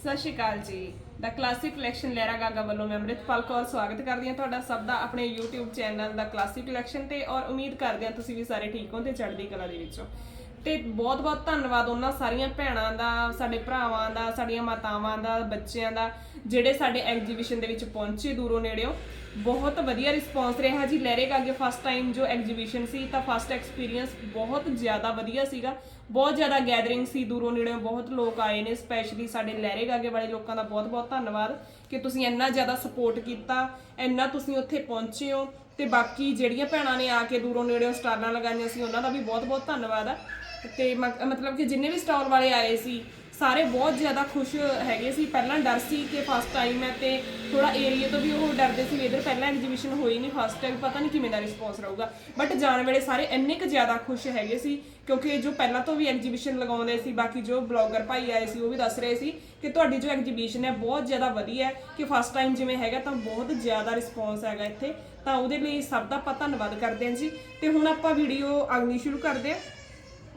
ਸਤਿ ਸ਼੍ਰੀ ਅਕਾਲ ਜੀ। ਦਾ ਕਲਾਸਿਕ ਕਲੈਕਸ਼ਨ ਲਹਿਰਾ ਗਾਗਾ ਵੱਲੋਂ ਮੈਂ ਅੰਮ੍ਰਿਤਪਾਲ ਕੌਰ ਸਵਾਗਤ ਕਰਦੀ ਹਾਂ ਤੁਹਾਡਾ ਸਭ ਦਾ ਆਪਣੇ YouTube ਚੈਨਲ ਦਾ ਕਲਾਸਿਕ ਕਲੈਕਸ਼ਨ ਤੇ ਔਰ ਉਮੀਦ ਕਰਦੇ ਹਾਂ ਤੁਸੀਂ ਵੀ ਸਾਰੇ ਠੀਕ ਹੋ ਤੇ ਚੜ੍ਹਦੀ ਕਲਾ ਦੇ ਵਿੱਚੋਂ। ਤੇ ਬਹੁਤ ਬਹੁਤ ਧੰਨਵਾਦ ਉਹਨਾਂ ਸਾਰੀਆਂ ਭੈਣਾਂ ਦਾ, ਸਾਡੇ ਭਰਾਵਾਂ ਦਾ, ਸਾਡੀਆਂ ਮਾਤਾਵਾਂ ਦਾ, ਬੱਚਿਆਂ ਦਾ, ਜਿਹੜੇ ਸਾਡੇ ਐਗਜੀਬਿਸ਼ਨ ਦੇ ਵਿੱਚ ਪਹੁੰਚੇ ਦੂਰੋਂ ਨੇੜਿਓਂ। ਬਹੁਤ ਵਧੀਆ ਰਿਸਪੌਂਸ ਰਿਹਾ ਜੀ ਲਹਿਰੇ ਗਾਗੇ ਫਸਟ ਟਾਈਮ ਜੋ ਐਗਜੀਬਿਸ਼ਨ ਸੀ ਤਾਂ ਫਸਟ ਐਕਸਪੀਰੀਅੰਸ ਬਹੁਤ ਜ਼ਿਆਦਾ ਵਧੀਆ ਸੀਗਾ। ਬਹੁਤ ਜ਼ਿਆਦਾ ਗੈਦਰਿੰਗ ਸੀ, ਦੂਰੋਂ ਨੇੜਿਓਂ ਬਹੁਤ ਲੋਕ ਆਏ ਨੇ ਸਪੈਸ਼ਲੀ ਸਾਡੇ ਲਹਿਰੇ ਗਾਗੇ ਵਾਲੇ ਲੋਕਾਂ ਦਾ ਬਹੁਤ ਬਹੁਤ ਧੰਨਵਾਦ ਕਿ ਤੁਸੀਂ ਇੰਨਾ ਜ਼ਿਆਦਾ ਸਪੋਰਟ ਕੀਤਾ, ਇੰਨਾ ਤੁਸੀਂ ਉੱਥੇ ਪਹੁੰਚੇ ਹੋ ਤੇ ਬਾਕੀ ਜਿਹੜੀਆਂ ਭੈਣਾਂ ਨੇ ਆ ਕੇ ਦੂਰੋਂ ਨੇੜਿਓਂ ਸਟਾਲਾਂ ਲਗਾਈਆਂ ਸੀ, ਉਹਨਾਂ ਦਾ ਵੀ ਬਹੁਤ ਬਹੁਤ ਧੰਨਵਾਦ ਆ। ਤੇ ਮ- ਮਤਲਬ ਕਿ ਜਿੰਨੇ ਵੀ ਸਟਾਲ ਵਾਲੇ ਆਏ ਸੀ ਸਾਰੇ ਬਹੁਤ ਜ਼ਿਆਦਾ ਖੁਸ਼ ਹੈਗੇ ਸੀ। ਪਹਿਲਾਂ ਡਰ ਸੀ ਕਿ ਫਸਟ ਟਾਈਮ ਹੈ ਤੇ ਥੋੜਾ ਏਰੀਆ ਤੋਂ ਵੀ ਉਹ ਡਰਦੇ ਸੀ। ਵੀ ਇਧਰ ਪਹਿਲਾਂ ਐਗਜੀਬਿਸ਼ਨ ਹੋਈ ਨਹੀਂ ਫਸਟ ਟਾਈਮ ਪਤਾ ਨਹੀਂ ਕਿਵੇਂ ਦਾ ਰਿਸਪੌਂਸ ਰਹੂਗਾ। ਬਟ ਜਾਣ ਵੇਲੇ ਸਾਰੇ ਇੰਨੇ ਕੁ ਜ਼ਿਆਦਾ ਖੁਸ਼ ਹੈਗੇ ਸੀ ਕਿਉਂਕਿ ਜੋ ਪਹਿਲਾਂ ਤੋਂ ਵੀ ਐਗਜੀਬਿਸ਼ਨ ਲਗਾਉਂਦੇ ਸੀ, ਬਾਕੀ ਜੋ ਬਲੌਗਰ ਭਾਈ ਆਏ ਸੀ, ਉਹ ਵੀ ਦੱਸ ਰਹੇ ਸੀ ਕਿ ਤੁਹਾਡੀ ਜੋ ਐਗਜੀਬਿਸ਼ਨ ਹੈ ਬਹੁਤ ਜ਼ਿਆਦਾ ਵਧੀਆ ਹੈ ਕਿ ਫਸਟ ਟਾਈਮ ਜਿਵੇਂ ਹੈਗਾ ਤਾਂ ਬਹੁਤ ਜ਼ਿਆਦਾ ਰਿਸਪੌਂਸ ਹੈਗਾ ਇੱਥੇ। ਤਾਂ ਉਹਦੇ ਲਈ ਸਭ ਦਾ ਆਪਾਂ ਧੰਨਵਾਦ ਕਰਦੇ ਹਾਂ ਜੀ। ਤੇ ਹੁਣ ਆਪਾਂ ਵੀਡੀਓ ਅਗਲੀ ਸ਼ੁਰੂ ਕਰਦੇ ਹਾਂ।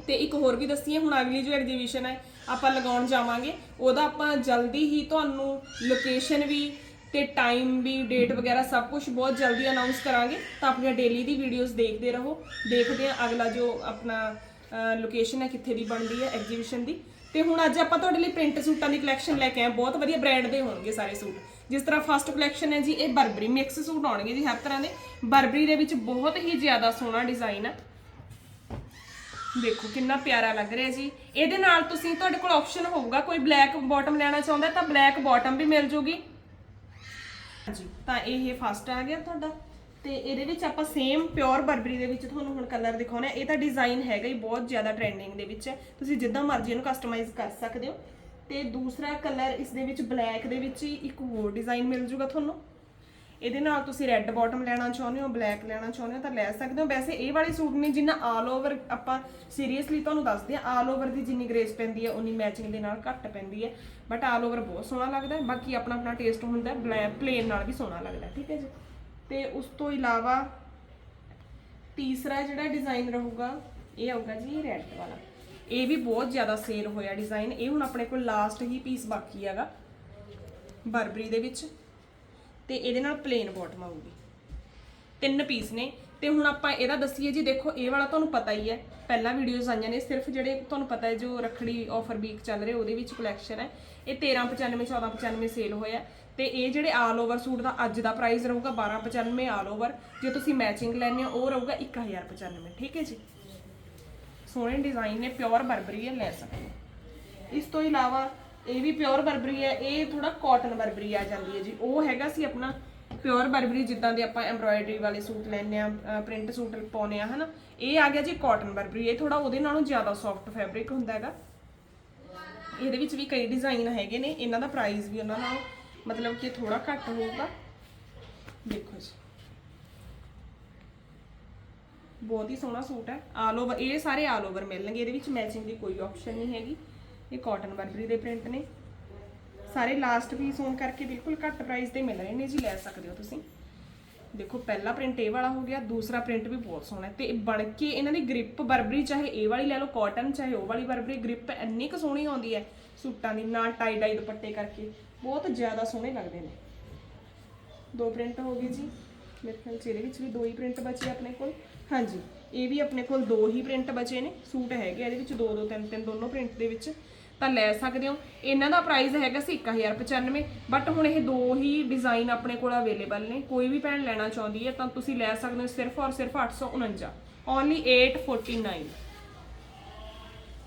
ਤੇ ਇੱਕ ਹੋਰ ਵੀ ਦੱਸੀਏ, ਹੁਣ ਅਗਲੀ ਜੋ ਐਗਜੀਬਿਸ਼ਨ ਹੈ ਆਪਾਂ ਲਗਾਉਣ ਜਾਵਾਂਗੇ। ਉਹਦਾ ਆਪਾਂ ਜਲਦੀ ਹੀ ਤੁਹਾਨੂੰ ਲੋਕੇਸ਼ਨ ਵੀ ਤੇ ਟਾਈਮ ਵੀ ਡੇਟ ਵਗੈਰਾ ਸਭ ਕੁਝ ਬਹੁਤ ਜਲਦੀ ਅਨਾਉਂਸ ਕਰਾਂਗੇ। ਤਾਂ ਆਪਣੀਆਂ ਡੇਲੀ ਦੀ ਵੀਡੀਓਜ਼ ਦੇਖਦੇ ਰਹੋ। ਦੇਖਦੇ ਆ ਅਗਲਾ ਜੋ ਆਪਣਾ ਲੋਕੇਸ਼ਨ ਹੈ ਕਿੱਥੇ ਦੀ ਬਣਦੀ ਹੈ ਐਗਜੀਬਿਸ਼ਨ ਦੀ। ਤੇ ਹੁਣ ਅੱਜ ਆਪਾਂ ਤੁਹਾਡੇ ਲਈ ਪ੍ਰਿੰਟ ਸੂਟਾਂ ਦੀ ਕਲੈਕਸ਼ਨ ਲੈ ਕੇ ਆਏ ਬਹੁਤ ਵਧੀਆ ਬ੍ਰਾਂਡ ਦੇ ਹੋਣਗੇ ਸਾਰੇ ਸੂਟ। ਜਿਸ ਤਰ੍ਹਾਂ ਫਸਟ ਕਲੈਕਸ਼ਨ ਹੈ ਜੀ, ਇਹ ਬਰਬਰੀ ਮਿਕਸ ਸੂਟ ਆਉਣਗੇ ਜੀ ਹਰ ਤਰ੍ਹਾਂ ਦੇ। ਬਰਬਰੀ ਦੇ ਵਿੱਚ ਬਹੁਤ ਹੀ ਜ਼ਿਆਦਾ ਸੋਹਣਾ ਡਿਜ਼ਾਈਨ ਹੈ ਦੇਖੋ ਕਿੰਨਾ ਪਿਆਰਾ ਲੱਗ ਰਿਹਾ ਜੀ। ਇਹਦੇ ਨਾਲ ਤੁਸੀਂ, ਤੁਹਾਡੇ ਕੋਲ ਆਪਸ਼ਨ ਹੋਊਗਾ, ਕੋਈ ਬਲੈਕ ਬਾਟਮ ਲੈਣਾ ਚਾਹੁੰਦਾ ਤਾਂ ਬਲੈਕ ਬਾਟਮ ਵੀ ਮਿਲ ਜੂਗੀ। ਜੀ ਤਾਂ ਇਹ ਫਸਟ ਆ ਗਿਆ ਤੁਹਾਡਾ। ਤੇ ਇਹਦੇ ਵਿੱਚ ਆਪਾਂ ਸੇਮ ਪਿਓਰ ਬਰਬਰੀ ਦੇ ਵਿੱਚ ਤੁਹਾਨੂੰ ਹੁਣ ਕਲਰ ਦਿਖਾਉਣਾ ਇਹ ਤਾਂ ਡਿਜ਼ਾਈਨ ਹੈਗਾ ਹੀ, ਬਹੁਤ ਜ਼ਿਆਦਾ ਟ੍ਰੈਂਡਿੰਗ ਦੇ ਵਿੱਚ ਹੈ। ਤੁਸੀਂ ਜਿੱਦਾਂ ਮਰਜ਼ੀ ਇਹਨੂੰ ਕਸਟਮਾਈਜ਼ ਕਰ ਸਕਦੇ ਹੋ। ਤੇ ਦੂਸਰਾ ਕਲਰ ਇਸ ਦੇ ਵਿੱਚ ਬਲੈਕ ਦੇ ਵਿੱਚ ਹੀ ਇੱਕ ਹੋਰ ਡਿਜ਼ਾਈਨ ਮਿਲ ਜੂਗਾ ਤੁਹਾਨੂੰ। ਇਹਦੇ ਨਾਲ ਤੁਸੀਂ ਰੈੱਡ ਬਾਟਮ ਲੈਣਾ ਚਾਹੁੰਦੇ ਹੋ ਬਲੈਕ ਲੈਣਾ ਚਾਹੁੰਦੇ ਹੋ, ਤਾਂ ਲੈ ਸਕਦੇ ਹੋ। ਵੈਸੇ ਇਹ ਵਾਲੇ ਸੂਟ ਨੇ ਜਿੰਨਾ ਆਲ ਓਵਰ ਆਪਾਂ ਸੀਰੀਅਸਲੀ ਤੁਹਾਨੂੰ ਦੱਸਦੇ ਆ ਆਲ ਓਵਰ ਦੀ ਜਿੰਨੀ ਗ੍ਰੇਸ ਪੈਂਦੀ ਹੈ, ਉਨੀ ਮੈਚਿੰਗ ਦੇ ਨਾਲ ਘੱਟ ਪੈਂਦੀ ਹੈ। ਬਟ ਆਲ ਓਵਰ ਬਹੁਤ ਸੋਹਣਾ ਲੱਗਦਾ ਹੈ। ਬਾਕੀ ਆਪਣਾ ਆਪਣਾ ਟੇਸਟ ਹੁੰਦਾ ਹੈ ਬਲੈਕ ਪਲੇਨ ਨਾਲ ਵੀ ਸੋਹਣਾ ਲੱਗਦਾ ਠੀਕ ਹੈ ਜੀ। ਤੇ ਉਸ ਤੋਂ ਇਲਾਵਾ ਤੀਸਰਾ ਜਿਹੜਾ ਡਿਜ਼ਾਈਨ ਰਹੂਗਾ, ਇਹ ਆਊਗਾ ਜੀ ਰੈੱਡ ਵਾਲਾ। ਇਹ ਵੀ ਬਹੁਤ ਜ਼ਿਆਦਾ ਸੇਲ ਹੋਇਆ ਡਿਜ਼ਾਈਨ ਇਹ ਹੁਣ ਆਪਣੇ ਕੋਲ ਲਾਸਟ ਹੀ ਪੀਸ ਬਾਕੀ ਹੈਗਾ ਬਰਬਰੀ ਦੇ ਵਿੱਚ। ਤੇ ਇਹਦੇ ਨਾਲ ਪਲੇਨ ਬਾਟਮ ਆਊਗੀ। ਤਿੰਨ ਪੀਸ ਨੇ। ਤੇ ਹੁਣ ਆਪਾਂ ਇਹਦਾ ਦੱਸੀਏ ਜੀ, ਦੇਖੋ, ਇਹ ਵਾਲਾ ਤੁਹਾਨੂੰ ਪਤਾ ਹੀ ਹੈ। ਪਹਿਲਾਂ ਵੀਡੀਓਜ਼ ਆਈਆਂ ਨੇ, ਸਿਰਫ ਜਿਹੜੇ ਤੁਹਾਨੂੰ ਪਤਾ ਹੈ ਜੋ ਰੱਖੜੀ ਆਫਰ ਵੀਕ ਚੱਲ ਰਿਹਾ, ਉਹਦੇ ਵਿੱਚ ਕਲੈਕਸ਼ਨ ਹੈ। ਇਹ 1395 1495 ਸੇਲ ਹੋਇਆ ਤੇ ਇਹ ਜਿਹੜੇ ਆਲ ਓਵਰ ਸੂਟ ਦਾ ਅੱਜ ਦਾ ਪ੍ਰਾਈਸ ਰਹੂਗਾ 1295 ਆਲ ਓਵਰ ਜੇ ਤੁਸੀਂ ਮੈਚਿੰਗ ਲੈਣੇ ਹੋ, ਉਹ ਰਹੂਗਾ 1095 ਠੀਕ ਹੈ ਜੀ? ਸੋਹਣੇ ਡਿਜ਼ਾਈਨ ਨੇ ਪਿਓਰ ਬਰਬਰੀ ਹੈ, ਲੈ ਸਕਦੇ ਇਸ ਤੋਂ ਇਲਾਵਾ ਇਹ ਵੀ ਪਿਓਰ ਬਰਬਰੀ ਹੈ, ਇਹ ਥੋੜਾ ਕਾਟਨ ਬਰਬਰੀ ਆ ਜਾਂਦੀ ਹੈ ਜੀ। ਉਹ ਹੈਗਾ ਸੀ ਆਪਣਾ ਪਿਓਰ ਬਰਬਰੀ, ਜਿੱਦਾਂ ਦੇ ਆਪਾਂ ਐਮਬ੍ਰਾਇਡਰੀ ਵਾਲੇ ਸੂਟ ਲੈਣੇ ਆ ਪ੍ਰਿੰਟ ਸੂਟ ਪਾਉਨੇ ਆ ਹਨਾ। ਇਹ ਆ ਗਿਆ ਜੀ ਕਾਟਨ ਬਰਬਰੀ, ਇਹ ਥੋੜਾ ਉਹਦੇ ਨਾਲੋਂ ਜ਼ਿਆਦਾ ਸੌਫਟ ਫੈਬਰਿਕ ਹੁੰਦਾ ਹੈਗਾ। ਇਹਦੇ ਵਿੱਚ ਵੀ ਕਈ ਡਿਜ਼ਾਈਨ ਹੈਗੇ ਨੇ, ਇਹਨਾਂ ਦਾ ਪ੍ਰਾਈਸ ਵੀ ਉਹਨਾਂ ਨਾਲੋਂ ਮਤਲਬ ਕਿ ਥੋੜਾ ਘੱਟ ਹੋਊਗਾ। ਦੇਖੋ ਜੀ। ਬਹੁਤ ਹੀ ਸੋਹਣਾ ਸੂਟ ਹੈ ਆਲ ਓਵਰ ਇਹ ਸਾਰੇ ਆਲ ਓਵਰ ਮਿਲਣਗੇ, ਇਹਦੇ ਵਿੱਚ ਮੈਚਿੰਗ ਦੀ ਕੋਈ ਆਪਸ਼ਨ ਨਹੀਂ ਹੈਗੀ। ਇਹ ਕਾਟਨ ਬਰਬਰੀ ਦੇ ਪ੍ਰਿੰਟ ਨੇ। ਸਾਰੇ ਲਾਸਟ ਪੀਸ ਹੋਣ ਕਰਕੇ ਬਿਲਕੁਲ ਘੱਟ ਪ੍ਰਾਈਸ ਤੇ ਮਿਲ ਰਹੇ ਨੇ ਜੀ, ਲੈ ਸਕਦੇ ਹੋ ਤੁਸੀਂ। ਦੇਖੋ, ਪਹਿਲਾ ਪ੍ਰਿੰਟ ਇਹ ਵਾਲਾ ਹੋ ਗਿਆ, ਦੂਸਰਾ ਪ੍ਰਿੰਟ ਵੀ ਬਹੁਤ ਸੋਹਣਾ ਹੈ। ਤੇ ਬਣ ਕੇ ਇਹਨਾਂ ਦੀ ਗ੍ਰਿਪ ਬਰਬਰੀ ਚਾਹੇ ਇਹ ਵਾਲੀ ਲੈ ਲਓ ਕਾਟਨ ਚਾਹੇ ਉਹ ਵਾਲੀ ਬਰਬਰੀ ਗ੍ਰਿਪ ਇੰਨੀ ਕੁ ਸੋਹਣੀ ਆਉਂਦੀ ਹੈ ਸੂਟਾਂ ਦੀ, ਨਾਲ ਟਾਈ ਡਾਈ ਦੁਪੱਟੇ ਕਰਕੇ। ਬਹੁਤ ਜ਼ਿਆਦਾ ਸੋਹਣੇ ਲੱਗਦੇ ਨੇ। ਦੋ ਪ੍ਰਿੰਟ ਹੋ ਗਏ ਜੀ। ਮੇਰੇ ਖਿਆਲ ਚ ਇਹਦੇ ਵਿੱਚ ਵੀ ਦੋ ਹੀ ਪ੍ਰਿੰਟ ਬਚੇ ਆਪਣੇ ਕੋਲ। ਹਾਂਜੀ, ਇਹ ਵੀ ਆਪਣੇ ਕੋਲ ਦੋ ਹੀ ਪ੍ਰਿੰਟ ਬਚੇ ਨੇ। ਸੂਟ ਹੈਗੇ ਇਹਦੇ ਵਿੱਚ ਦੋ ਦੋ, ਤਿੰਨ ਤਿੰਨ ਦੋਨੋਂ ਪ੍ਰਿੰਟ ਦੇ ਵਿੱਚ। ਤਾਂ ਲੈ ਸਕਦੇ ਹੋ। ਇਹਨਾਂ ਦਾ ਪ੍ਰਾਈਸ ਹੈਗਾ ਸੀ 1095 ਬਟ ਹੁਣ ਇਹ ਦੋ ਹੀ ਡਿਜ਼ਾਈਨ ਆਪਣੇ ਕੋਲ ਅਵੇਲੇਬਲ ਨੇ। ਕੋਈ ਵੀ ਭੈਣ ਲੈਣਾ ਚਾਹੁੰਦੀ ਹੈ ਤਾਂ ਤੁਸੀਂ ਲੈ ਸਕਦੇ ਹੋ ਸਿਰਫ ਔਰ ਸਿਰਫ 849 ਓਨਲੀ 849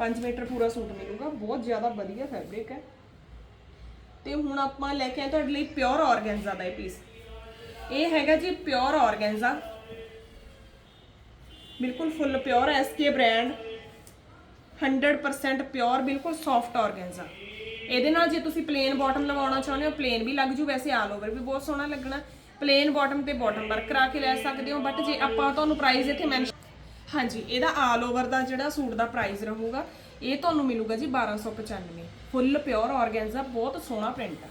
5 ਮੀਟਰ ਪੂਰਾ ਸੂਟ ਮਿਲੂਗਾ। ਬਹੁਤ ਜ਼ਿਆਦਾ ਵਧੀਆ ਫੈਬਰਿਕ ਹੈ। ਤੇ ਹੁਣ ਆਪਾਂ ਲੈ ਕੇ ਆਏ ਤੁਹਾਡੇ ਲਈ ਪਿਓਰ ਆਰਗੈਂਜ਼ਾ ਦਾ ਇਹ ਪੀਸ ਇਹ ਹੈਗਾ ਜੀ ਪਿਓਰ ਆਰਗੈਂਜ਼ਾ ਬਿਲਕੁਲ full pure SK brand 100% pure, ਬਿਲਕੁਲ ਸੌਫਟ ਆਰਗੈਂਜ਼ਾ ਇਹਦੇ ਨਾਲ ਜੇ ਤੁਸੀਂ ਪਲੇਨ ਬਾਟਮ ਲਗਾਉਣਾ ਚਾਹੁੰਦੇ ਹੋ ਪਲੇਨ ਵੀ ਲੱਗ ਜੂ, ਵੈਸੇ ਆਲ ਓਵਰ ਵੀ ਬਹੁਤ ਸੋਹਣਾ ਲੱਗਣਾ। ਪਲੇਨ ਬਾਟਮ ਤੇ ਬਾਟਮ ਵਰਕ ਕਰਾ ਕੇ ਲੈ ਸਕਦੇ ਹੋ ਬਟ ਜੇ ਆਪਾਂ ਤੁਹਾਨੂੰ ਪ੍ਰਾਈਸ ਇੱਥੇ ਮੈਂਸ਼ਨ ਹਾਂਜੀ, ਇਹਦਾ ਆਲ ਓਵਰ ਦਾ ਜਿਹੜਾ ਸੂਟ ਦਾ ਪ੍ਰਾਈਸ ਰਹੂਗਾ, ਇਹ ਤੁਹਾਨੂੰ ਮਿਲੂਗਾ ਜੀ 1295 ਫੁੱਲ ਪਿਓਰ ਆਰਗੈਂਜ਼ਾ ਬਹੁਤ ਸੋਹਣਾ ਪ੍ਰਿੰਟ ਹੈ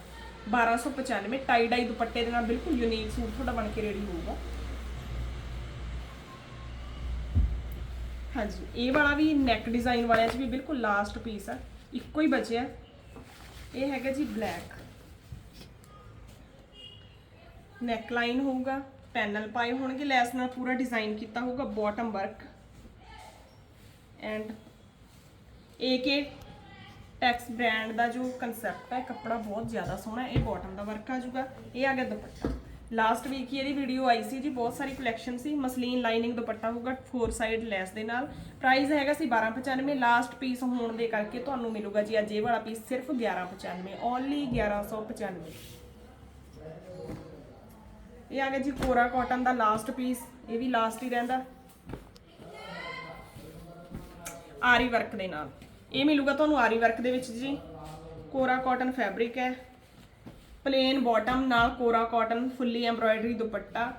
1295 ਟਾਈ ਡਾਈ ਦੁਪੱਟੇ ਦੇ ਨਾਲ ਬਿਲਕੁਲ ਯੂਨੀਕ ਸੂਟ ਤੁਹਾਡਾ ਬਣ ਕੇ ਰੈਡੀ ਹੋਊਗਾ। ਹਾਂਜੀ, ਇਹ ਵਾਲਾ ਵੀ ਨੈਕ ਡਿਜ਼ਾਈਨ ਵਾਲਿਆਂ 'ਚ ਵੀ ਬਿਲਕੁਲ ਲਾਸਟ ਪੀਸ ਆ, ਇੱਕੋ ਹੀ ਬਚਿਆ। ਇਹ ਹੈਗਾ ਜੀ ਬਲੈਕ ਨੈਕ ਲਾਈਨ ਹੋਊਗਾ ਪੈਨਲ ਪਾਏ ਹੋਣਗੇ, ਲੈਸ ਨਾਲ ਪੂਰਾ ਡਿਜ਼ਾਈਨ ਕੀਤਾ ਹੋਊਗਾ bottom work and AK tex brand ਦਾ ਜੋ ਕਨਸੈਪਟ ਹੈ, ਕੱਪੜਾ ਬਹੁਤ ਜ਼ਿਆਦਾ ਸੋਹਣਾ ਇਹ ਬਾਟਮ ਦਾ ਵਰਕ ਆ ਜਾਊਗਾ, ਇਹ ਆ ਗਿਆ ਦੁਪੱਟਾ। ਲਾਸਟ ਵੀਕ ਹੀ ਇਹਦੀ ਵੀਡੀਓ ਆਈ ਸੀ ਜੀ, ਬਹੁਤ ਸਾਰੀ ਕਲੈਕਸ਼ਨ ਸੀ, ਮਸਲੀਨ ਲਾਈਨਿੰਗ ਦੁਪੱਟਾ ਹੋਊਗਾ ਫੋਰ ਸਾਈਡ ਲੈਸ ਦੇ ਨਾਲ। ਪ੍ਰਾਈਸ ਹੈਗਾ ਸੀ 1295 ਲਾਸਟ ਪੀਸ ਹੋਣ ਦੇ ਕਰਕੇ ਤੁਹਾਨੂੰ ਮਿਲੂਗਾ ਜੀ ਅੱਜ ਇਹ ਵਾਲਾ ਪੀਸ ਸਿਰਫ 1195 ਓਨਲੀ 1195 ਇਹ ਆ ਗਿਆ ਜੀ ਕੋਰਾ ਕਾਟਨ ਦਾ ਲਾਸਟ ਪੀਸ ਇਹ ਵੀ ਲਾਸਟ ਹੀ ਰਹਿੰਦਾ। ਆਰੀ ਵਰਕ ਦੇ ਨਾਲ। ਇਹ ਮਿਲੂਗਾ ਤੁਹਾਨੂੰ ਆਰੀ ਵਰਕ ਦੇ ਵਿੱਚ ਜੀ। ਕੋਰਾ ਕਾਟਨ ਫੈਬਰਿਕ ਹੈ। ਪਲੇਨ ਬਾਟਮ ਨਾਲ ਕੋਰਾ ਕਾਟਨ ਫੁੱਲੀ ਐਮਬ੍ਰਾਇਡਰੀ ਦੁਪੱਟਾ।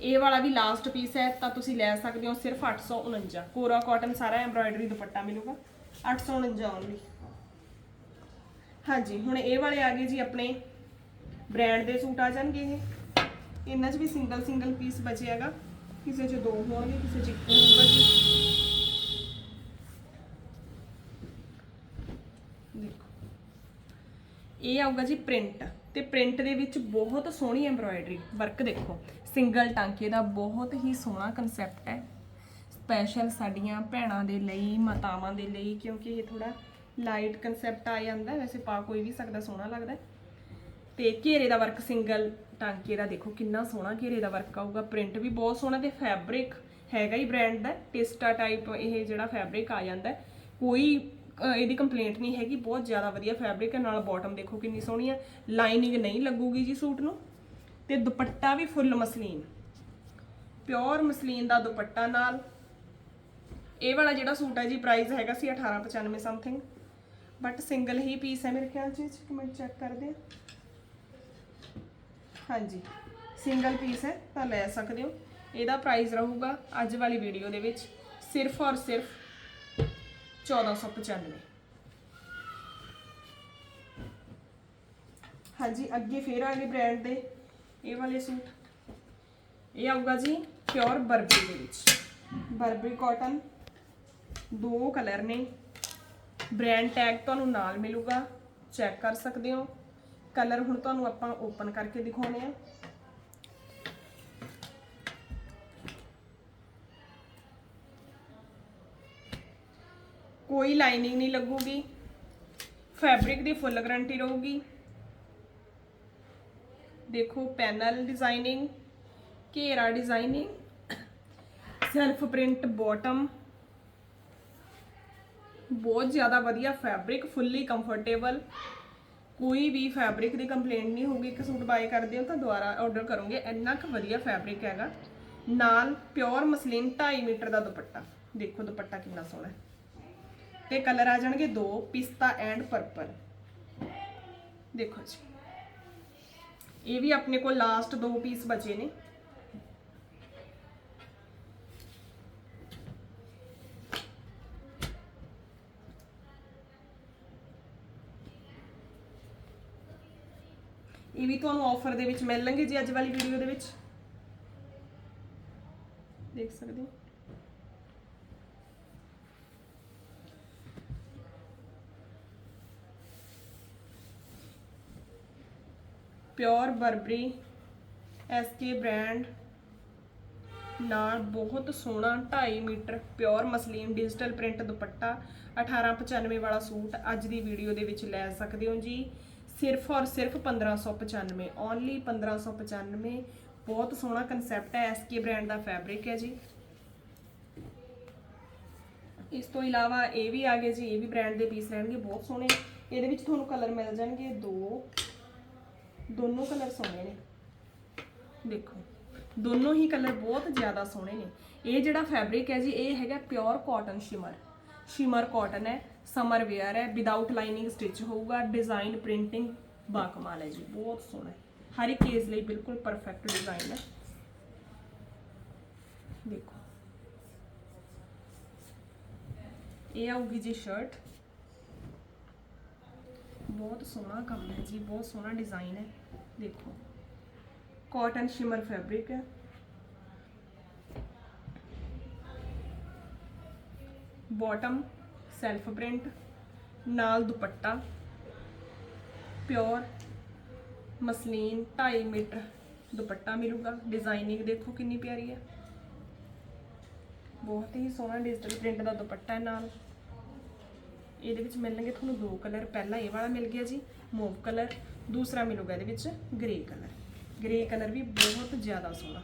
ਇਹ ਵਾਲਾ ਵੀ ਲਾਸਟ ਪੀਸ ਹੈ, ਤਾਂ ਤੁਸੀਂ ਲੈ ਸਕਦੇ ਹੋ ਸਿਰਫ 849 ਕੋਰਾ ਕਾਟਨ ਸਾਰਾ ਐਮਬ੍ਰਾਇਡਰੀ ਦੁਪੱਟਾ ਮਿਲੂਗਾ। 849 ਓਨਲੀ ਹਾਂਜੀ, ਹੁਣ ਇਹ ਵਾਲੇ ਆ ਗਏ ਜੀ ਆਪਣੇ ਬ੍ਰਾਂਡ ਦੇ ਸੂਟ ਆ ਜਾਣਗੇ ਇਹ। ਇਹਨਾਂ 'ਚ ਵੀ ਸਿੰਗਲ ਸਿੰਗਲ ਪੀਸ ਬਚੇਗਾ ਕਿਸੇ 'ਚ ਦੋ ਹੋਣਗੇ, ਕਿਸੇ 'ਚ ਇੱਕ ਹੋਊਗਾ ਜੀ। ਦੇਖੋ। ਇਹ ਆਊਗਾ ਜੀ ਪ੍ਰਿੰਟ ਤੇ ਪ੍ਰਿੰਟ ਦੇ ਵਿੱਚ ਬਹੁਤ ਸੋਹਣੀ ਐਮਬ੍ਰਾਇਡਰੀ ਵਰਕ ਦੇਖੋ। ਸਿੰਗਲ ਟਾਂਕੇ ਦਾ ਬਹੁਤ ਹੀ ਸੋਹਣਾ ਕਨਸੈਪਟ ਹੈ। ਸਪੈਸ਼ਲ ਸਾਡੀਆਂ ਭੈਣਾਂ ਦੇ ਲਈ, ਮਾਤਾਵਾਂ ਦੇ ਲਈ, ਕਿਉਂਕਿ ਇਹ ਥੋੜਾ ਲਾਈਟ ਕਨਸੈਪਟ ਆ ਜਾਂਦਾ, ਵੈਸੇ ਪਾ ਕੋਈ ਵੀ ਸਕਦਾ, ਸੋਹਣਾ ਲੱਗਦਾ। ਹੈ। ਤੇ ਘੇਰੇ ਦਾ ਵਰਕ ਸਿੰਗਲ ਟਾਂਕੇ ਦਾ ਦੇਖੋ, ਕਿੰਨਾ ਸੋਹਣਾ ਘੇਰੇ ਦਾ ਵਰਕ ਆਊਗਾ। ਪ੍ਰਿੰਟ ਵੀ ਬਹੁਤ ਸੋਹਣਾ ਤੇ ਫੈਬਰਿਕ ਹੈਗਾ ਹੀ ਬ੍ਰਾਂਡ ਦਾ, ਟੇਸਟਾ ਟਾਈਪ ਇਹ ਜਿਹੜਾ ਫੈਬਰਿਕ ਆ ਜਾਂਦਾ। ਕੋਈ ਇਹਦੀ ਕੰਪਲੇਂਟ ਨਹੀਂ ਹੈਗੀ, ਬਹੁਤ ਜ਼ਿਆਦਾ ਵਧੀਆ ਫੈਬਰਿਕ ਹੈ, ਨਾਲ ਬਾਟਮ ਦੇਖੋ ਕਿੰਨੀ ਸੋਹਣੀ ਹੈ। ਲਾਈਨਿੰਗ ਨਹੀਂ ਲੱਗੂਗੀ ਜੀ ਸੂਟ ਨੂੰ। ਤੇ ਦੁਪੱਟਾ ਵੀ ਫੁੱਲ ਮਸਲੀਨ। ਪਿਓਰ ਮਸਲੀਨ ਦਾ ਦੁਪੱਟਾ ਨਾਲ। ਇਹ ਵਾਲਾ ਜਿਹੜਾ ਸੂਟ ਹੈ ਜੀ ਪ੍ਰਾਈਸ ਹੈਗਾ ਸੀ 1895 ਸਮਥਿੰਗ ਬਟ ਸਿੰਗਲ ਹੀ ਪੀਸ ਹੈ ਮੇਰੇ ਖਿਆਲ ਚ ਇੱਕ ਮਿੰਟ ਚੈੱਕ ਕਰਦੇ ਹਾਂ। ਹਾਂਜੀ ਸਿੰਗਲ ਪੀਸ ਹੈ, ਤਾਂ ਲੈ ਸਕਦੇ ਹੋ। ਇਹਦਾ ਪ੍ਰਾਈਸ ਰਹੂਗਾ ਅੱਜ ਵਾਲੀ ਵੀਡੀਓ ਦੇ ਵਿੱਚ, ਸਿਰਫ ਔਰ ਸਿਰਫ 1495 ਹਾਂਜੀ, ਅੱਗੇ ਫੇਰ ਆ ਗਏ ਬ੍ਰਾਂਡ ਦੇ। ਇਹ ਵਾਲੇ ਸੂਟ। ਇਹ ਆਊਗਾ ਜੀ ਪਿਓਰ ਬਰਬਰੀ ਦੇ ਵਿੱਚ। Burberry cotton. ਦੋ ਕਲਰ ਨੇ। ਬ੍ਰਾਂਡ ਟੈਗ ਤੁਹਾਨੂੰ ਨਾਲ ਮਿਲੂਗਾ। ਚੈੱਕ ਕਰ ਸਕਦੇ ਹੋ। ਕਲਰ ਹੁਣ ਤੁਹਾਨੂੰ ਆਪਾਂ ਓਪਨ ਕਰਕੇ ਦਿਖਾਉਣੇ ਆ। ਕੋਈ ਲਾਈਨਿੰਗ ਨਹੀਂ ਲੱਗੂਗੀ ਫੈਬਰਿਕ ਦੀ ਫੁੱਲ ਗਾਰੰਟੀ ਰਹੂਗੀ ਦੇਖੋ ਪੈਨਲ ਡਿਜ਼ਾਈਨਿੰਗ ਘੇਰਾ ਡਿਜ਼ਾਈਨਿੰਗ ਸੈਲਫ ਪ੍ਰਿੰਟ ਬਾਟਮ ਬਹੁਤ ਜ਼ਿਆਦਾ ਵਧੀਆ ਫੈਬਰਿਕ ਫੁੱਲੀ ਕੰਫਰਟੇਬਲ ਕੋਈ ਵੀ ਫੈਬਰਿਕ ਦੀ ਕੰਪਲੇਂਟ ਨਹੀਂ ਹੋਊਗੀ ਇੱਕ ਸੂਟ ਬਾਏ ਕਰਦੇ ਹੋ ਤਾਂ ਦੁਬਾਰਾ ਆਰਡਰ ਕਰੋਗੇ ਇੰਨਾ ਕੁ ਵਧੀਆ ਫੈਬਰਿਕ ਹੈਗਾ ਨਾਲ ਪਿਓਰ ਮਸਲਿਨ 2.5 ਮੀਟਰ ਦਾ ਦੁਪੱਟਾ ਦੇਖੋ ਦੁਪੱਟਾ ਕਿੰਨਾ ਸੋਹਣਾ ਹੈ ਤੇ ਕਲਰ ਆ ਜਾਣਗੇ, ਦੋ, ਪਿਸਤਾ ਐਂਡ ਪਰਪਲ ਦੇਖੋ ਜੀ। ਇਹ ਵੀ ਆਪਣੇ ਕੋਲ ਲਾਸਟ ਦੋ ਪੀਸ ਬਚੇ ਨੇ। ਇਹ ਵੀ ਤੁਹਾਨੂੰ ਆਫਰ ਦੇ ਵਿੱਚ ਮਿਲਣਗੇ ਜੀ ਅੱਜ ਵਾਲੀ ਵੀਡੀਓ ਦੇ ਵਿੱਚ। ਦੇਖ ਸਕਦੇ ਹੋ। ਪਿਓਰ ਬਰਬਰੀ ਐਸਕੇ ਬ੍ਰਾਂਡ ਨਾਲ ਬਹੁਤ ਸੋਹਣਾ 2.5 metre pure muslin digital print dupatta 1895 ਵਾਲਾ ਸੂਟ ਅੱਜ ਦੀ ਵੀਡੀਓ ਦੇ ਵਿੱਚ ਲੈ ਸਕਦੇ ਹੋ ਜੀ। ਸਿਰਫ ਔਰ ਸਿਰਫ 1595 ਓਨਲੀ 1595 ਬਹੁਤ ਸੋਹਣਾ ਕਨਸੈਪਟ ਹੈ, ਐਸਕੇ ਬ੍ਰਾਂਡ ਦਾ ਫੈਬਰਿਕ ਹੈ ਜੀ। ਇਸ ਤੋਂ ਇਲਾਵਾ ਇਹ ਵੀ ਆ ਗਏ ਜੀ, ਇਹ ਵੀ ਬ੍ਰਾਂਡ ਦੇ ਪੀਸ ਰਹਿਣਗੇ, ਬਹੁਤ ਸੋਹਣੇ। ਇਹਦੇ ਵਿੱਚ ਤੁਹਾਨੂੰ ਕਲਰ ਮਿਲ ਜਾਣਗੇ ਦੋ ਦੋਨੋਂ ਕਲਰ ਸੋਹਣੇ ਨੇ ਦੇਖੋ ਦੋਨੋਂ ਹੀ ਕਲਰ ਬਹੁਤ ਜ਼ਿਆਦਾ ਸੋਹਣੇ ਨੇ ਇਹ ਜਿਹੜਾ ਫੈਬਰਿਕ ਹੈ ਜੀ ਇਹ ਹੈਗਾ pure cotton shimmer shimmer cotton ਹੈ ਸਮਰ ਵੇਅਰ ਹੈ ਵਿਦਆਊਟ ਲਾਈਨਿੰਗ ਸਟਿਚ ਹੋਊਗਾ ਡਿਜ਼ਾਈਨ ਪ੍ਰਿੰਟਿੰਗ ਬਾਕਮਾਲ ਹੈ ਜੀ ਬਹੁਤ ਸੋਹਣਾ ਹੈ ਹਰ ਇੱਕ ਕੇਸ ਲਈ ਬਿਲਕੁਲ ਪਰਫੈਕਟ ਡਿਜ਼ਾਈਨ ਹੈ। ਦੇਖੋ। ਇਹ ਆਊਗੀ ਜੀ ਸ਼ਰਟ ਬਹੁਤ ਸੋਹਣਾ ਕੰਮ ਹੈ ਜੀ ਬਹੁਤ ਸੋਹਣਾ ਡਿਜ਼ਾਈਨ ਹੈ ਦੇਖੋ ਕਾਟਨ ਸ਼ਿਮਰ ਫੈਬਰਿਕ ਹੈ ਬਾਟਮ ਸੈਲਫ ਪ੍ਰਿੰਟ ਨਾਲ dupatta pure muslin 2.5 metre dupatta ਮਿਲੂਗਾ ਡਿਜ਼ਾਈਨਿੰਗ ਦੇਖੋ ਕਿੰਨੀ ਪਿਆਰੀ ਹੈ ਬਹੁਤ ਹੀ ਸੋਹਣਾ ਡਿਜੀਟਲ ਪ੍ਰਿੰਟ ਦਾ ਦੁਪੱਟਾ ਹੈ ਨਾਲ ਇਹਦੇ ਵਿੱਚ ਮਿਲਣਗੇ ਤੁਹਾਨੂੰ ਦੋ ਕਲਰ, ਪਹਿਲਾ ਇਹ ਵਾਲਾ ਮਿਲ ਗਿਆ ਜੀ, ਮੋਵ ਕਲਰ, ਦੂਸਰਾ ਮਿਲੂਗਾ ਇਹਦੇ ਵਿੱਚ ਗ੍ਰੇ ਕਲਰ। ਗ੍ਰੇ ਕਲਰ ਵੀ ਬਹੁਤ ਜ਼ਿਆਦਾ ਸੋਹਣਾ।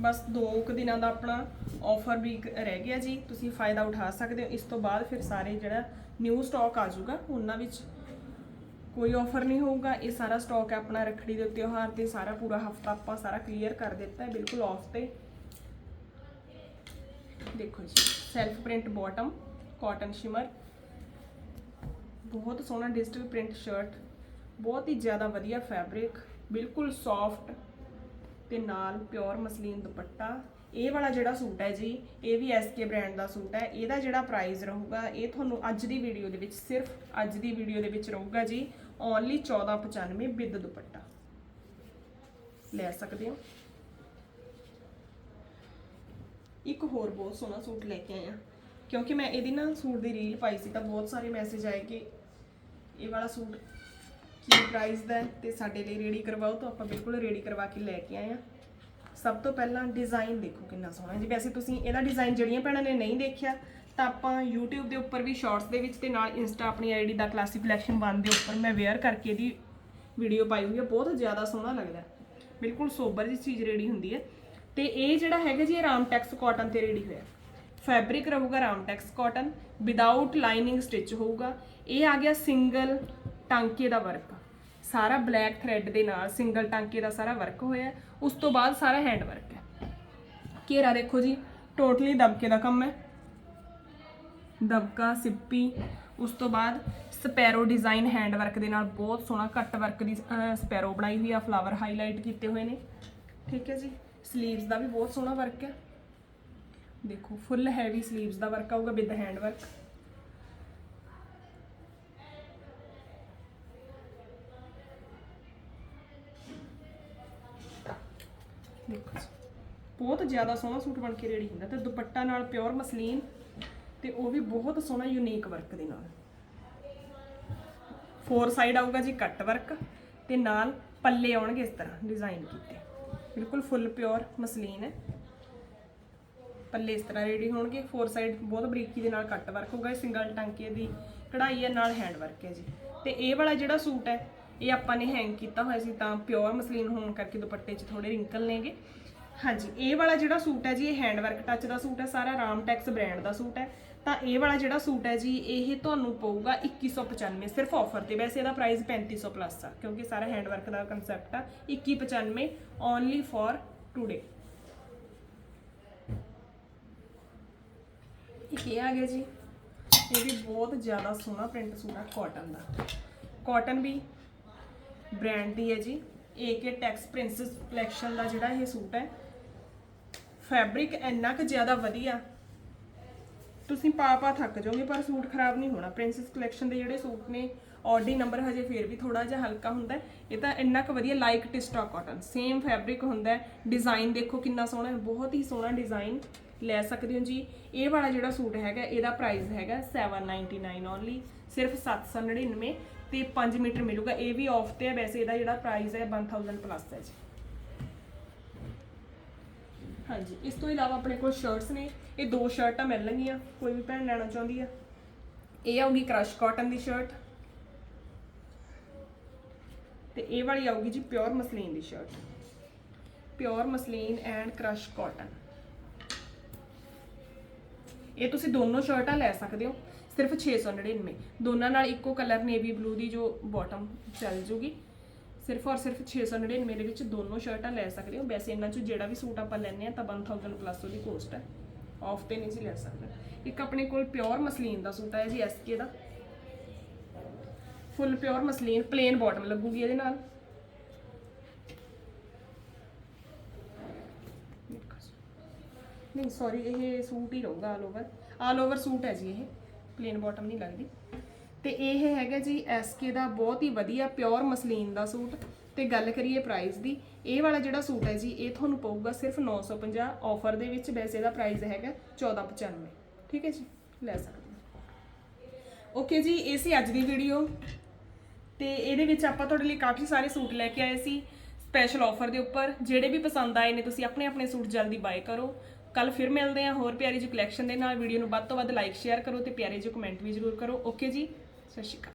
ਬਸ ਦੋ ਕੁ ਦਿਨਾਂ ਦਾ ਆਪਣਾ ਆਫਰ ਵੀ ਰਹਿ ਗਿਆ ਜੀ, ਤੁਸੀਂ ਫਾਇਦਾ ਉਠਾ ਸਕਦੇ ਹੋ। ਇਸ ਤੋਂ ਬਾਅਦ ਫਿਰ ਸਾਰੇ ਜਿਹੜਾ ਨਿਊ ਸਟਾਕ ਆ ਜਾਊਗਾ, ਉਹਨਾਂ ਵਿੱਚ ਕੋਈ ਆਫਰ ਨਹੀਂ ਹੋਊਗਾ। ਇਹ ਸਾਰਾ ਸਟਾਕ ਹੈ ਆਪਣਾ ਰੱਖੜੀ ਦੇ ਤਿਉਹਾਰ ਤੇ ਸਾਰਾ ਪੂਰਾ ਹਫਤਾ ਆਪਾਂ ਸਾਰਾ ਕਲੀਅਰ ਕਰ ਦਿੱਤਾ ਹੈ, ਬਿਲਕੁਲ ਆਫ ਤੇ। ਦੇਖੋ ਜੀ self print bottom cotton shimmer ਬਹੁਤ ਸੋਹਣਾ ਡਿਜੀਟਲ ਪ੍ਰਿੰਟ ਸ਼ਰਟ ਬਹੁਤ ਹੀ ਜ਼ਿਆਦਾ ਵਧੀਆ ਫੈਬਰਿਕ ਬਿਲਕੁਲ ਸੌਫਟ ਤੇ ਨਾਲ ਪਿਓਰ ਮਸਲੀਨ ਦੁਪੱਟਾ। ਇਹ ਵਾਲਾ ਜਿਹੜਾ ਸੂਟ ਹੈ ਜੀ, ਇਹ ਵੀ ਐਸਕੇ ਬ੍ਰਾਂਡ ਦਾ ਸੂਟ ਹੈ। ਇਹਦਾ ਜਿਹੜਾ ਪ੍ਰਾਈਸ ਰਹੂਗਾ, ਇਹ ਤੁਹਾਨੂੰ ਅੱਜ ਦੀ ਵੀਡੀਓ ਦੇ ਵਿੱਚ, ਸਿਰਫ ਅੱਜ ਦੀ ਵੀਡੀਓ ਦੇ ਵਿੱਚ ਰਹੂਗਾ ਜੀ ਓਨਲੀ 1495 ਵਿਦ ਦੁਪੱਟਾ। ਲੈ ਸਕਦੇ ਹੋ? ਇੱਕ ਹੋਰ ਬਹੁਤ ਸੋਹਣਾ ਸੂਟ ਲੈ ਕੇ ਆਇਆ ਕਿਉਂਕਿ ਮੈਂ ਇਹਦੀ ਨਾ ਸੂਟ ਦੀ ਰੀਲ ਪਾਈ ਸੀ ਤਾਂ ਬਹੁਤ ਸਾਰੇ ਮੈਸੇਜ ਆਏ ਕਿ ਇਹ ਵਾਲਾ ਸੂਟ ਕੀ ਪ੍ਰਾਈਸ ਦਾ ਹੈ ਤੇ ਸਾਡੇ ਲਈ ਰੈਡੀ ਕਰਵਾਓ ਤਾਂ ਆਪਾਂ ਬਿਲਕੁਲ ਰੈਡੀ ਕਰਵਾ ਕੇ ਲੈ ਕੇ ਆਏ ਆ ਸਭ ਤੋਂ ਪਹਿਲਾਂ ਡਿਜ਼ਾਈਨ ਦੇਖੋ ਕਿੰਨਾ ਸੋਹਣਾ ਹੈ। ਜੀ ਵੈਸੇ ਤੁਸੀਂ ਇਹਦਾ ਡਿਜ਼ਾਈਨ ਜਿਹੜੀਆਂ ਭੈਣਾਂ ਨੇ ਨਹੀਂ ਦੇਖਿਆ, ਤਾਂ ਆਪਾਂ YouTube ਦੇ ਉੱਪਰ ਵੀ ਸ਼ਾਰਟਸ ਦੇ ਵਿੱਚ ਤੇ ਨਾਲ ਇੰਸਟਾ ਆਪਣੀ ਆਈਡੀ ਦਾ ਕਲਾਸਿਕ ਕਲੈਕਸ਼ਨ 1 ਦੇ ਉੱਪਰ ਮੈਂ ਵੇਅਰ ਕਰਕੇ ਇਹਦੀ ਵੀਡੀਓ ਪਾਈ ਹੋਈ ਹੈ। ਬਹੁਤ ਜ਼ਿਆਦਾ ਸੋਹਣਾ ਲੱਗਦਾ ਬਿਲਕੁਲ ਸੋਬਰ ਜੀ ਚੀਜ਼ ਰੈਡੀ ਹੁੰਦੀ ਹੈ। ਤੇ ਇਹ ਜਿਹੜਾ ਹੈਗਾ ਜੀ, ਇਹ ਰਾਮਟੈਕਸ ਕਾਟਨ ਤੇ ਰੈਡੀ ਹੋਇਆ। ਫੈਬਰਿਕ ਰਹੂਗਾ Ramtex cotton without lining stitch ਹੋਊਗਾ। ਇਹ ਆ ਗਿਆ ਸਿੰਗਲ ਟਾਂਕੇ ਦਾ ਵਰਕ ਸਾਰਾ ਬਲੈਕ ਥ੍ਰੈਡ ਦੇ ਨਾਲ ਸਿੰਗਲ ਟਾਂਕੇ ਦਾ ਸਾਰਾ ਵਰਕ ਹੋਇਆ। ਉਸ ਤੋਂ ਬਾਅਦ ਸਾਰਾ ਹੈਂਡ ਵਰਕ ਹੈ। ਘੇਰਾ ਦੇਖੋ ਜੀ ਟੋਟਲੀ ਦਬਕੇ ਦਾ ਕੰਮ ਹੈ। ਦਬਕਾ, ਸਿੱਪੀ, ਉਸ ਤੋਂ ਬਾਅਦ ਸਪੈਰੋ ਡਿਜ਼ਾਈਨ ਹੈਂਡ ਵਰਕ ਦੇ ਨਾਲ ਬਹੁਤ ਸੋਹਣਾ ਕੱਟ ਵਰਕ ਦੀ ਸਪੈਰੋ ਬਣਾਈ ਹੋਈ ਆ ਫਲਾਵਰ ਹਾਈਲਾਈਟ ਕੀਤੇ ਹੋਏ ਨੇ। ਠੀਕ ਹੈ ਜੀ। ਸਲੀਵਸ ਦਾ ਵੀ ਬਹੁਤ ਸੋਹਣਾ ਵਰਕ ਹੈ। ਦੇਖੋ ਫੁੱਲ ਹੈਵੀ ਸਲੀਵਸ ਦਾ ਵਰਕ ਆਊਗਾ ਵਿਦ ਹੈਂਡ ਵਰਕ ਦੇਖੋ ਬਹੁਤ ਜ਼ਿਆਦਾ ਸੋਹਣਾ ਸੂਟ ਬਣ ਕੇ ਰੈਡੀ ਹੁੰਦਾ ਤੇ ਦੁਪੱਟਾ ਨਾਲ ਪਿਓਰ ਮਸਲੀਨ ਤੇ ਉਹ ਵੀ ਬਹੁਤ ਸੋਹਣਾ ਯੂਨੀਕ ਵਰਕ ਦੇ ਨਾਲ। ਫੋਰ ਸਾਈਡ ਆਊਗਾ ਜੀ ਕੱਟ ਵਰਕ ਤੇ ਨਾਲ ਪੱਲੇ ਆਉਣਗੇ ਇਸ ਤਰ੍ਹਾਂ ਡਿਜ਼ਾਈਨ ਕੀਤੇ। ਬਿਲਕੁਲ ਫੁੱਲ ਪਿਓਰ ਮਸਲੀਨ ਹੈ। ਪੱਲੇ ਇਸ ਤਰ੍ਹਾਂ ਰੈਡੀ ਹੋਣਗੇ। ਫੋਰ ਸਾਈਡ ਬਹੁਤ ਬਰੀਕੀ ਦੇ ਨਾਲ ਕੱਟ ਵਰਕ ਹੋਊਗਾ। ਸਿੰਗਲ ਟਾਂਕੇ ਦੀ ਕਢਾਈ ਹੈ, ਨਾਲ ਹੈਂਡ ਵਰਕ ਹੈ ਜੀ। ਤੇ ਇਹ ਵਾਲਾ ਜਿਹੜਾ ਸੂਟ ਹੈ, ਇਹ ਆਪਾਂ ਨੇ ਹੈਂਗ ਕੀਤਾ ਹੋਇਆ ਸੀ ਤਾਂ ਪਿਓਰ ਮਸਲੀਨ ਹੋਣ ਕਰਕੇ ਦੁਪੱਟੇ 'ਚ ਥੋੜੇ ਰਿੰਕਲ ਨੇਗੇ। ਹਾਂਜੀ, ਇਹ ਵਾਲਾ ਜਿਹੜਾ ਸੂਟ ਹੈ ਜੀ, ਇਹ ਹੈਂਡ ਵਰਕ ਟੱਚ ਦਾ ਸੂਟ ਹੈ। ਸਾਰਾ ਰਾਮਟੈਕਸ ਬ੍ਰਾਂਡ ਦਾ ਸੂਟ ਹੈ। ਤਾਂ ਇਹ ਵਾਲਾ ਜਿਹੜਾ ਸੂਟ ਹੈ ਜੀ, ਇਹ ਤੁਹਾਨੂੰ ਪਊਗਾ 2195 ਸਿਰਫ ਆਫਰ ਤੇ। ਵੈਸੇ ਇਹਦਾ ਪ੍ਰਾਈਸ 3500 ਪਲੱਸ ਆ, ਕਿਉਂਕਿ ਸਾਰਾ ਹੈਂਡ ਵਰਕ ਦਾ ਕਨਸੈਪਟ ਆ। 2195 ਓਨਲੀ ਫॉर ਟੂਡੇ ਇੱਕ ਇਹ ਆ ਗਿਆ ਜੀ। ਇਹ ਵੀ ਬਹੁਤ ਜ਼ਿਆਦਾ ਸੋਹਣਾ ਪ੍ਰਿੰਟ ਸੂਟ ਆ ਕਾਟਨ ਦਾ। ਕਾਟਨ ਵੀ ਬ੍ਰਾਂਡ ਦੀ ਹੈ ਜੀ। ਏਕੇ ਟੈਕਸ ਪ੍ਰਿੰਸੈਸ ਕਲੈਕਸ਼ਨ ਦਾ ਜਿਹੜਾ ਇਹ ਸੂਟ ਹੈ। ਫੈਬਰਿਕ ਇੰਨਾ ਕੁ ਜ਼ਿਆਦਾ ਵਧੀਆ ਤੁਸੀਂ ਪਾ ਪਾ ਥੱਕ ਜਾਓਗੇ, ਪਰ ਸੂਟ ਖਰਾਬ ਨਹੀਂ ਹੋਣਾ। ਪ੍ਰਿੰਸੈਸ ਕਲੈਕਸ਼ਨ ਦੇ ਜਿਹੜੇ ਸੂਟ ਨੇ ਆਡੀ ਨੰਬਰ ਹਜੇ ਫੇਰ ਵੀ ਥੋੜਾ ਜਿਹਾ ਹਲਕਾ ਹੁੰਦਾ ਇਹ ਤਾਂ ਇੰਨਾ ਕੁ ਵਧੀਆ ਲਾਈਕ ਟਿਸਟਾ ਕਾਟਨ ਸੇਮ ਫੈਬਰਿਕ ਹੁੰਦਾ ਡਿਜ਼ਾਈਨ ਦੇਖੋ ਕਿੰਨਾ ਸੋਹਣਾ ਹੈ, ਬਹੁਤ ਹੀ ਸੋਹਣਾ ਡਿਜ਼ਾਈਨ ਲੈ ਸਕਦੇ ਹੋ ਜੀ। ਇਹ ਵਾਲਾ ਜਿਹੜਾ ਸੂਟ ਹੈਗਾ, ਇਹਦਾ ਪ੍ਰਾਈਸ ਹੈਗਾ 799 ਓਨਲੀ ਸਿਰਫ 799 ਤੇ 5 ਮੀਟਰ ਮਿਲੂਗਾ। ਇਹ ਵੀ ਆਫ ਤੇ ਹੈ, ਵੈਸੇ ਇਹਦਾ ਜਿਹੜਾ ਪ੍ਰਾਈਸ ਹੈ 1000 ਪਲੱਸ ਹੈ ਜੀ। ਹਾਂਜੀ, ਇਸ ਤੋਂ ਇਲਾਵਾ ਆਪਣੇ ਕੋਲ ਸ਼ਰਟਸ ਨੇ। ਇਹ ਦੋ ਸ਼ਰਟਾਂ ਮਿਲਣਗੀਆਂ, ਕੋਈ ਵੀ ਭੈਣ ਲੈਣਾ ਚਾਹੁੰਦੀ ਆ। ਇਹ ਆਊਗੀ ਕ੍ਰਸ਼ ਕਾਟਨ ਦੀ ਸ਼ਰਟ ਤੇ ਇਹ ਵਾਲੀ ਆਊਗੀ ਜੀ pure muslin the shirt pure muslin and crush cotton ਇਹ ਤੁਸੀਂ ਦੋਨੋਂ ਸ਼ਰਟਾਂ ਲੈ ਸਕਦੇ ਹੋ, ਸਿਰਫ 699 ਦੋਨਾਂ ਨਾਲ ਇੱਕੋ ਕਲਰ ਨੇਵੀ ਬਲੂ ਦੀ ਜੋ ਬਾਟਮ ਚੱਲ ਜੂਗੀ। ਸਿਰਫ ਔਰ ਸਿਰਫ 699 ਦੇ ਵਿੱਚ ਦੋਨੋਂ ਸ਼ਰਟਾਂ ਲੈ ਸਕਦੇ ਹੋ। ਵੈਸੇ ਇਹਨਾਂ ਚੋਂ ਜਿਹੜਾ ਵੀ ਸੂਟ ਆਪਾਂ ਲੈਣੇ ਆ ਤਾਂ 1000 ਪਲੱਸ ਉਹਦੀ ਕੋਸਟ ਹੈ ਆਫ ਤੇ ਨਹੀਂ ਸੀ ਲੈ ਸਕਦੇ। ਇੱਕ ਆਪਣੇ ਕੋਲ ਪਿਓਰ ਮਸਲੀਨ ਦਾ ਸੂਟ ਹੈ ਜੀ ਐਸਕੇ ਦਾ। Full pure muslin plain bottom ਲੱਗੂਗੀ ਇਹਦੇ ਨਾਲ। ਨਹੀਂ ਸੌਰੀ ਇਹ ਸੂਟ ਹੀ ਰਹੂਗਾ all over all over suit ਹੈ ਜੀ ਇਹ। ਪਲੇਨ ਬਾਟਮ ਨਹੀਂ ਲੱਗਦੀ। ਤੇ ਇਹ ਹੈਗਾ ਜੀ ਐਸਕੇ ਦਾ ਬਹੁਤ ਹੀ ਵਧੀਆ ਪਿਓਰ ਮਸਲੀਨ ਦਾ ਸੂਟ। ਤੇ ਗੱਲ ਕਰੀਏ ਪ੍ਰਾਈਸ ਦੀ, ਇਹ ਵਾਲਾ ਜਿਹੜਾ ਸੂਟ ਹੈ ਜੀ, ਇਹ ਤੁਹਾਨੂੰ ਪਊਗਾ ਸਿਰਫ 950 ਆਫਰ ਦੇ ਵਿੱਚ ਵੈਸੇ ਇਹਦਾ ਪ੍ਰਾਈਸ ਹੈਗਾ 1495 ਠੀਕ ਹੈ ਜੀ? ਲੈ ਸਕਦੇ ਹੋ। ਓਕੇ ਜੀ, ਇਹ ਸੀ ਅੱਜ ਦੀ ਵੀਡੀਓ ਤੇ ਇਹਦੇ ਵਿੱਚ ਆਪਾਂ ਤੁਹਾਡੇ ਲਈ ਕਾਫੀ ਸਾਰੇ ਸੂਟ ਲੈ ਕੇ ਆਏ ਸੀ ਸਪੈਸ਼ਲ ਆਫਰ ਦੇ ਉੱਪਰ। ਜਿਹੜੇ ਵੀ ਪਸੰਦ ਆਏ ਨੇ, ਤੁਸੀਂ ਆਪਣੇ ਆਪਣੇ ਸੂਟ ਜਲਦੀ ਬਾਏ ਕਰੋ। ਕੱਲ ਫਿਰ ਮਿਲਦੇ ਹਾਂ ਹੋਰ ਪਿਆਰੀ ਜਿਹੀ ਕਲੈਕਸ਼ਨ ਦੇ ਨਾਲ। ਵੀਡੀਓ ਨੂੰ ਵੱਧ ਤੋਂ ਵੱਧ ਲਾਈਕ ਸ਼ੇਅਰ ਕਰੋ ਤੇ ਪਿਆਰੇ ਜਿਹੇ ਕਮੈਂਟ ਵੀ ਜ਼ਰੂਰ ਕਰੋ। ਓਕੇ ਜੀ? ਸਤਿ ਸ਼੍ਰੀ ਅਕਾਲ